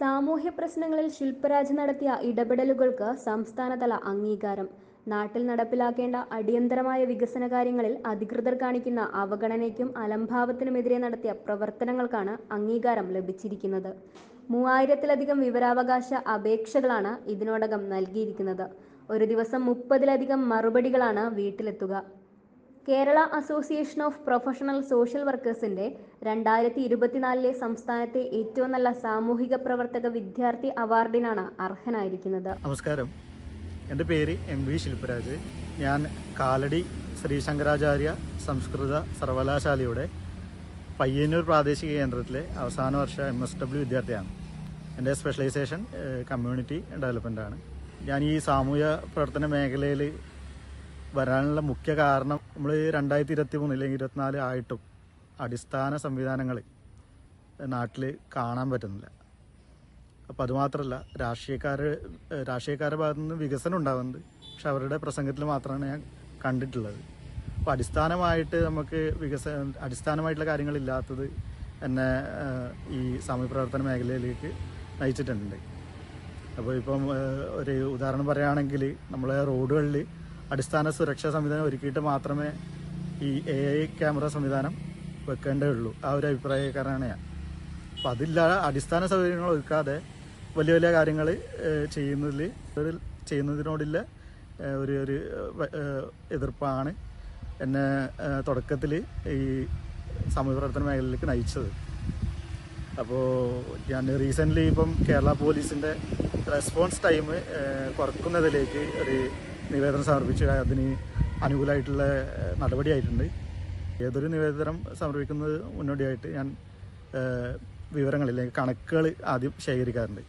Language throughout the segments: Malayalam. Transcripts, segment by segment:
സാമൂഹ്യ പ്രശ്നങ്ങളിൽ ശില്പരാജ് നടത്തിയ ഇടപെടലുകൾക്ക് സംസ്ഥാനതല അംഗീകാരം. നാട്ടിൽ നടപ്പിലാക്കേണ്ട അടിയന്തരമായ വികസന കാര്യങ്ങളിൽ അധികൃതർ കാണിക്കുന്ന അവഗണനയ്ക്കും അലംഭാവത്തിനുമെതിരെ നടത്തിയ പ്രവർത്തനങ്ങൾക്കാണ് അംഗീകാരം ലഭിച്ചിരിക്കുന്നത്. മൂവായിരത്തിലധികം വിവരാവകാശ അപേക്ഷകളാണ് ഇതിനോടകം നൽകിയിരിക്കുന്നത്. ഒരു ദിവസം മുപ്പതിലധികം മറുപടികളാണ് വീട്ടിലെത്തുക. Kerala association of professional social വർക്കേഴ്സിന്റെ രണ്ടായിരത്തി ഇരുപത്തിനാലിലെ സംസ്ഥാനത്തെ ഏറ്റവും നല്ല സാമൂഹിക പ്രവർത്തക വിദ്യാർത്ഥി അവാർഡിനാണ് അർഹനായിരിക്കുന്നത്. നമസ്കാരം. എന്റെ പേര് എം വി ശില്പരാജ്. ഞാൻ കാലടി ശ്രീ ശങ്കരാചാര്യ സംസ്കൃത സർവകലാശാലയുടെ പയ്യന്നൂർ പ്രാദേശിക കേന്ദ്രത്തിലെ അവസാന വർഷ എം എസ് ഡബ്ല്യു വിദ്യാർത്ഥിയാണ്. എന്റെ സ്പെഷ്യലൈസേഷൻ കമ്മ്യൂണിറ്റി ഡെവലപ്മെന്റ് ആണ് ഞാൻ ഈ സാമൂഹ്യ പ്രവർത്തന മേഖലയിൽ വരാനുള്ള മുഖ്യ കാരണം നമ്മൾ രണ്ടായിരത്തി ഇരുപത്തി മൂന്ന് അല്ലെങ്കിൽ ഇരുപത്തിനാല് ആയിട്ടും അടിസ്ഥാന സംവിധാനങ്ങൾ നാട്ടിൽ കാണാൻ പറ്റുന്നില്ല. അപ്പം അതുമാത്രമല്ല രാഷ്ട്രീയക്കാർ രാഷ്ട്രീയക്കാരുടെ ഭാഗത്തു നിന്ന് വികസനം ഉണ്ടാകുന്നുണ്ട് പക്ഷെ അവരുടെ പ്രസംഗത്തിൽ മാത്രമാണ് ഞാൻ കണ്ടിട്ടുള്ളത്. അപ്പോൾ അടിസ്ഥാനമായിട്ട് നമുക്ക് വികസന അടിസ്ഥാനമായിട്ടുള്ള കാര്യങ്ങളില്ലാത്തത് എന്നെ ഈ സാമൂഹ്യ പ്രവർത്തന മേഖലയിലേക്ക് നയിച്ചിട്ടുണ്ട്. അപ്പോൾ ഇപ്പം ഒരു ഉദാഹരണം പറയുകയാണെങ്കിൽ നമ്മളെ റോഡുകളിൽ അടിസ്ഥാന സുരക്ഷാ സംവിധാനം ഒരുക്കിയിട്ട് മാത്രമേ ഈ എ ഐ ക്യാമറ സംവിധാനം വെക്കേണ്ടതുള്ളൂ ആ ഒരു അഭിപ്രായക്കാരനാണ് ഞാൻ. അപ്പം അതില്ലാതെ അടിസ്ഥാന സൗകര്യങ്ങൾ ഒരുക്കാതെ വലിയ വലിയ കാര്യങ്ങൾ ചെയ്യുന്നതിൽ ചെയ്യുന്നതിനോടില്ല ഒരു ഒരു എതിർപ്പാണ് എന്നെ തുടക്കത്തിൽ ഈ സാമൂഹ്യപ്രവർത്തന മേഖലയിലേക്ക് നയിച്ചത്. അപ്പോൾ ഞാൻ റീസെന്റ്ലി ഇപ്പം കേരള പോലീസിന്റെ റെസ്പോൺസ് ടൈം കുറക്കുന്നതിലേക്ക് ഒരു നിവേദനം സമർപ്പിച്ച് അതിന് അനുകൂലമായിട്ടുള്ള നടപടിയായിട്ടുണ്ട്. ഏതൊരു നിവേദനം സമർപ്പിക്കുന്നത് മുന്നോടിയായിട്ട് ഞാൻ വിവരങ്ങൾ അല്ലെങ്കിൽ കണക്കുകൾ ആദ്യം ശേഖരിക്കാറുണ്ട്.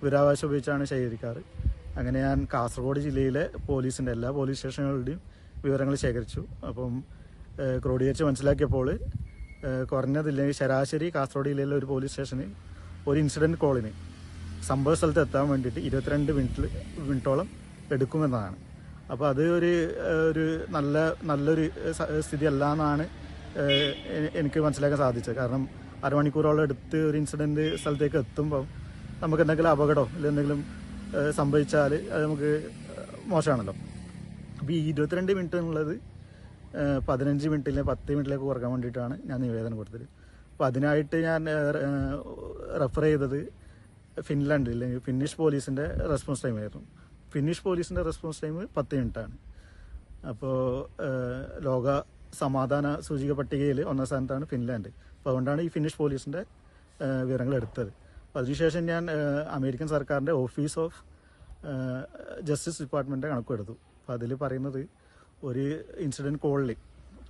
വിവരാവകാശം ഉപയോഗിച്ചാണ് ശേഖരിക്കാറ്. അങ്ങനെ ഞാൻ കാസർഗോഡ് ജില്ലയിലെ പോലീസിന്റെ എല്ലാ പോലീസ് സ്റ്റേഷനുകളുടെയും വിവരങ്ങൾ ശേഖരിച്ചു. അപ്പം ക്രോഡീകരിച്ച് മനസ്സിലാക്കിയപ്പോൾ കുറഞ്ഞതില്ലെങ്കിൽ ശരാശരി കാസർഗോഡ് ജില്ലയിലെ ഒരു പോലീസ് സ്റ്റേഷന് ഒരു ഇൻസിഡന്റ് കോളിന് സംഭവ സ്ഥലത്ത് എത്താൻ വേണ്ടിയിട്ട് ഇരുപത്തിരണ്ട് മിനിറ്റിൽ മിനിറ്റോളം എടുക്കുമെന്നതാണ്. അപ്പോൾ അത് ഒരു ഒരു നല്ല നല്ലൊരു സ്ഥിതി അല്ല എന്നാണ് എനിക്ക് മനസ്സിലാക്കാൻ സാധിച്ചത്. കാരണം അരമണിക്കൂറോളം എടുത്ത് ഒരു ഇൻസിഡന്റ് സ്ഥലത്തേക്ക് എത്തുമ്പം നമുക്ക് എന്തെങ്കിലും അപകടമോ അല്ലെങ്കിൽ എന്തെങ്കിലും സംഭവിച്ചാൽ അത് നമുക്ക് മോശമാണല്ലോ. അപ്പോൾ ഈ ഇരുപത്തിരണ്ട് മിനിറ്റ് എന്നുള്ളത് പതിനഞ്ച് മിനിറ്റിലെ പത്ത് മിനിറ്റിലേക്ക് കുറയ്ക്കാൻ വേണ്ടിയിട്ടാണ് ഞാൻ നിവേദനം കൊടുത്തത്. അപ്പോൾ അതിനായിട്ട് ഞാൻ റെഫർ ചെയ്തത് ഫിൻലാൻഡ് അല്ലെങ്കിൽ ഫിന്നിഷ് പോലീസിന്റെ റെസ്പോൺസ് ടൈം ഫിന്നിഷ് പോലീസിന്റെ റെസ്പോൺസ് ടൈം പത്ത് മിനിറ്റാണ് അപ്പോൾ ലോക സമാധാന സൂചിക പട്ടികയിൽ ഒന്നാം സ്ഥാനത്താണ് ഫിൻലാൻഡ്. അപ്പോൾ അതുകൊണ്ടാണ് ഈ ഫിനിഷ് പോലീസിന്റെ വിവരങ്ങൾ എടുത്തത്. അപ്പോൾ അതിനുശേഷം ഞാൻ അമേരിക്കൻ സർക്കാരിന്റെ ഓഫീസ് ഓഫ് ജസ്റ്റിസ് ഡിപ്പാർട്ട്മെന്റ് കണക്കെടുത്തു അപ്പോൾ അതിൽ പറയുന്നത് ഒരു ഇൻസിഡന്റ് കോളിൽ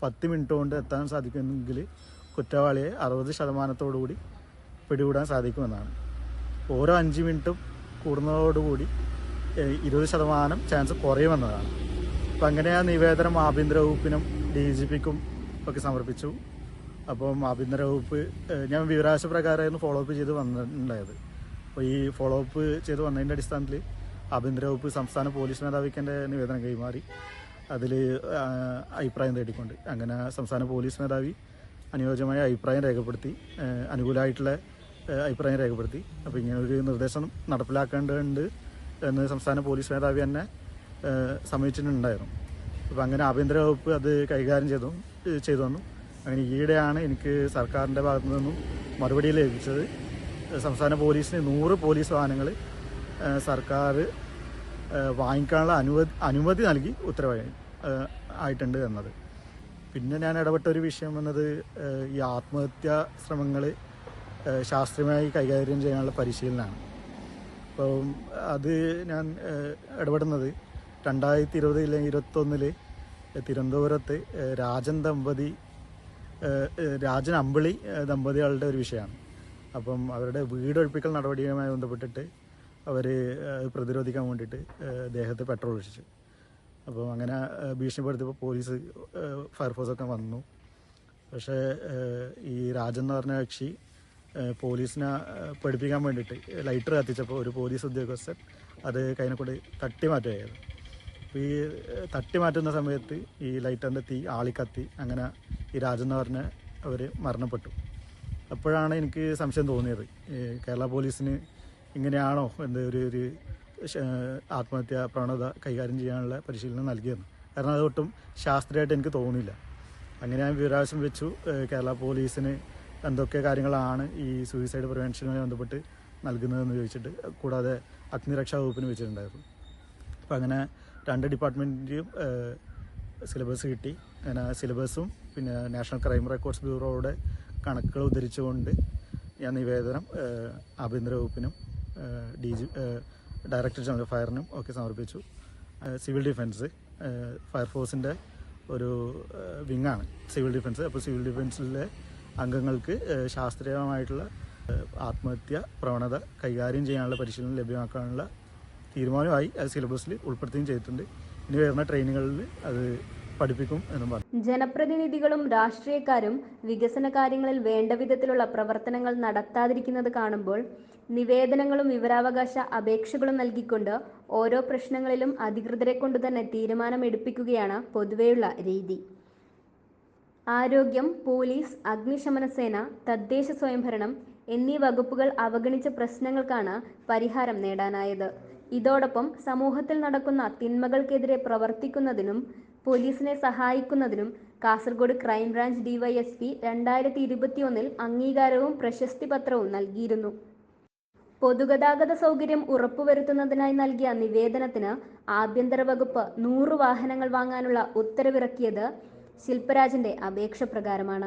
പത്ത് മിനിറ്റ് കൊണ്ട് എത്താൻ സാധിക്കുമെങ്കിൽ കുറ്റവാളിയെ അറുപത് ശതമാനത്തോടുകൂടി പിടികൂടാൻ സാധിക്കുമെന്നാണ്. ഓരോ അഞ്ച് മിനിറ്റും കൂടുന്നതോടുകൂടി ഇരുപത് ശതമാനം ചാൻസ് കുറയുമെന്നതാണ്. അപ്പം അങ്ങനെ ആ നിവേദനം ആഭ്യന്തര വകുപ്പിനും ഡി ജി പിക്കും ഒക്കെ സമർപ്പിച്ചു. അപ്പം ആഭ്യന്തര വകുപ്പ് ഞാൻ വിവരാശ പ്രകാരമായിരുന്നു ഫോളോ അപ്പ് ചെയ്ത് വന്നിട്ടുണ്ടായത്. അപ്പോൾ ഈ ഫോളോ അപ്പ് ചെയ്ത് വന്നതിന്റെ അടിസ്ഥാനത്തിൽ ആഭ്യന്തര വകുപ്പ് സംസ്ഥാന പോലീസ് മേധാവിക്ക് എന്റെ നിവേദനം കൈമാറി. അതിൽ അഭിപ്രായം തേടിക്കൊണ്ട് അങ്ങനെ സംസ്ഥാന പോലീസ് മേധാവി അനുയോജ്യമായ അഭിപ്രായം രേഖപ്പെടുത്തി അനുകൂലമായിട്ടുള്ള അഭിപ്രായം രേഖപ്പെടുത്തി. അപ്പോൾ ഇങ്ങനെ ഒരു നിർദ്ദേശം നടപ്പിലാക്കേണ്ടതുണ്ട്. എന്ന് സംസ്ഥാന പോലീസ് മേധാവി തന്നെ സമീപിച്ചിട്ടുണ്ടായിരുന്നു. അപ്പം അങ്ങനെ ആഭ്യന്തര വകുപ്പ് അത് കൈകാര്യം ചെയ്തു ചെയ്തു തന്നു. അങ്ങനെ ഈയിടെയാണ് എനിക്ക് സർക്കാരിന്റെ ഭാഗത്തു നിന്നും മറുപടി ലഭിച്ചത്. സംസ്ഥാന പോലീസിന് നൂറ് പോലീസ് വാഹനങ്ങൾ സർക്കാർ വാങ്ങിക്കാനുള്ള അനുമതി അനുമതി നൽകി ഉത്തരവായി ഏഹ്, ആയിട്ടുണ്ട് എന്നത്. പിന്നെ ഞാൻ ഇടപെട്ട ഒരു വിഷയം എന്നത് ഈ ആത്മഹത്യാ ശ്രമങ്ങൾ ശാസ്ത്രീയമായി കൈകാര്യം ചെയ്യാനുള്ള പരിശീലനമാണ്. അപ്പം അത് ഞാൻ ഇടപെടുന്നത് രണ്ടായിരത്തി ഇരുപത് അല്ലെങ്കിൽ ഇരുപത്തൊന്നിൽ തിരുവനന്തപുരത്ത് രാജൻ ദമ്പതി രാജൻ അമ്പിളി ദമ്പതികളുടെ ഒരു വിഷയമാണ്. അപ്പം അവരുടെ വീടൊഴിപ്പിക്കൽ നടപടിയുമായി ബന്ധപ്പെട്ടിട്ട് അവർ പ്രതിരോധിക്കാൻ വേണ്ടിയിട്ട് ദേഹത്ത് പെട്രോൾ ഒഴിച്ചു. അപ്പം അങ്ങനെ ഭീഷണിപ്പെടുത്തിയപ്പോൾ പോലീസ് ഫയർഫോഴ്സൊക്കെ വന്നു. പക്ഷേ ഈ രാജൻ എന്ന് പറഞ്ഞ കക്ഷി പോലീസിനെ പഠിപ്പിക്കാൻ വേണ്ടിയിട്ട് ലൈറ്റർ കത്തിച്ചപ്പോൾ ഒരു പോലീസ് ഉദ്യോഗസ്ഥൻ അത് കൈനെ കൂടി തട്ടി മാറ്റുകയായിരുന്നു. അപ്പോൾ ഈ തട്ടി മാറ്റുന്ന സമയത്ത് ഈ ലൈറ്ററിന്റെ തീ ആളിക്കത്തി അങ്ങനെ ഈ രാജൻ എന്ന് പറഞ്ഞ അവർ മരണപ്പെട്ടു. അപ്പോഴാണ് എനിക്ക് സംശയം തോന്നിയത് കേരള പോലീസിന് ഇങ്ങനെയാണോ എന്ത് ഒരു ഒരു ആത്മഹത്യാ പ്രവണത കൈകാര്യം ചെയ്യാനുള്ള പരിശീലനം നൽകിയെന്ന്. കാരണം അതൊട്ടും ശാസ്ത്രീയമായിട്ട് എനിക്ക് തോന്നിയില്ല. അങ്ങനെ ഞാൻ വിവരാവശ്യം വെച്ചു കേരള പോലീസിന് എന്തൊക്കെ കാര്യങ്ങളാണ് ഈ സൂയിസൈഡ് പ്രിവെൻഷനുമായി ബന്ധപ്പെട്ട് നൽകുന്നതെന്ന് ചോദിച്ചിട്ട് കൂടാതെ അഗ്നിരക്ഷാ വകുപ്പിന് വെച്ചിട്ടുണ്ടായിരുന്നു. അപ്പോൾ അങ്ങനെ രണ്ട് ഡിപ്പാർട്ട്മെന്റിന്റെയും സിലബസ് കിട്ടി. അങ്ങനെ സിലബസും പിന്നെ നാഷണൽ ക്രൈം റെക്കോർഡ്സ് ബ്യൂറോയുടെ കണക്കുകൾ ഉദ്ധരിച്ചുകൊണ്ട് ഞാൻ നിവേദനം ആഭ്യന്തര വകുപ്പിനും ഡി ജി ഡയറക്ടർ ജനറൽ ഫയറിനും ഒക്കെ സമർപ്പിച്ചു. സിവിൽ ഡിഫൻസ് ഫയർഫോഴ്സിന്റെ ഒരു വിങ്ങാണ് സിവിൽ ഡിഫൻസ് അപ്പോൾ സിവിൽ ഡിഫൻസിലെ അംഗങ്ങൾക്ക് ശാസ്ത്രീയമായിട്ടുള്ള ആത്മഹത്യ പ്രവണത കൈകാര്യം ചെയ്യാനുള്ള പരിശീലനം ലഭ്യമാക്കാനുള്ള തീരുമാനമായി അത് സിലബസിൽ ഉൾപ്പെടുത്തുകയും ചെയ്തിട്ടുണ്ട്. ഇനി വരുന്ന ട്രെയിനുകളിൽ അത് പഠിപ്പിക്കും എന്നും പറഞ്ഞു. ജനപ്രതിനിധികളും രാഷ്ട്രീയക്കാരും വികസന കാര്യങ്ങളിൽ വേണ്ട വിധത്തിലുള്ള പ്രവർത്തനങ്ങൾ നടത്താതിരിക്കുന്നത് കാണുമ്പോൾ നിവേദനങ്ങളും വിവരാവകാശ അപേക്ഷകളും നൽകിക്കൊണ്ട് ഓരോ പ്രശ്നങ്ങളിലും അധികൃതരെ കൊണ്ടുതന്നെ തീരുമാനമെടുപ്പിക്കുകയാണ് പൊതുവെയുള്ള രീതി. ആരോഗ്യം പോലീസ് അഗ്നിശമന സേന തദ്ദേശ സ്വയംഭരണം എന്നീ വകുപ്പുകൾ അവഗണിച്ച പ്രശ്നങ്ങൾക്കാണ് പരിഹാരം നേടാനായത്. ഇതോടൊപ്പം സമൂഹത്തിൽ നടക്കുന്ന തിന്മകൾക്കെതിരെ പ്രവർത്തിക്കുന്നതിനും പോലീസിനെ സഹായിക്കുന്നതിനും കാസർഗോഡ് ക്രൈംബ്രാഞ്ച് ഡിവൈഎസ്പി രണ്ടായിരത്തി ഇരുപത്തിയൊന്നിൽ അംഗീകാരവും പ്രശസ്തി പത്രവും നൽകിയിരുന്നു. പൊതുഗതാഗത സൗകര്യം ഉറപ്പുവരുത്തുന്നതിനായി നൽകിയ നിവേദനത്തിന് ആഭ്യന്തര വകുപ്പ് നൂറ് വാഹനങ്ങൾ വാങ്ങാനുള്ള ഉത്തരവിറക്കിയത് ശില്പരാജിന്റെ അപേക്ഷ പ്രകാരമാണ്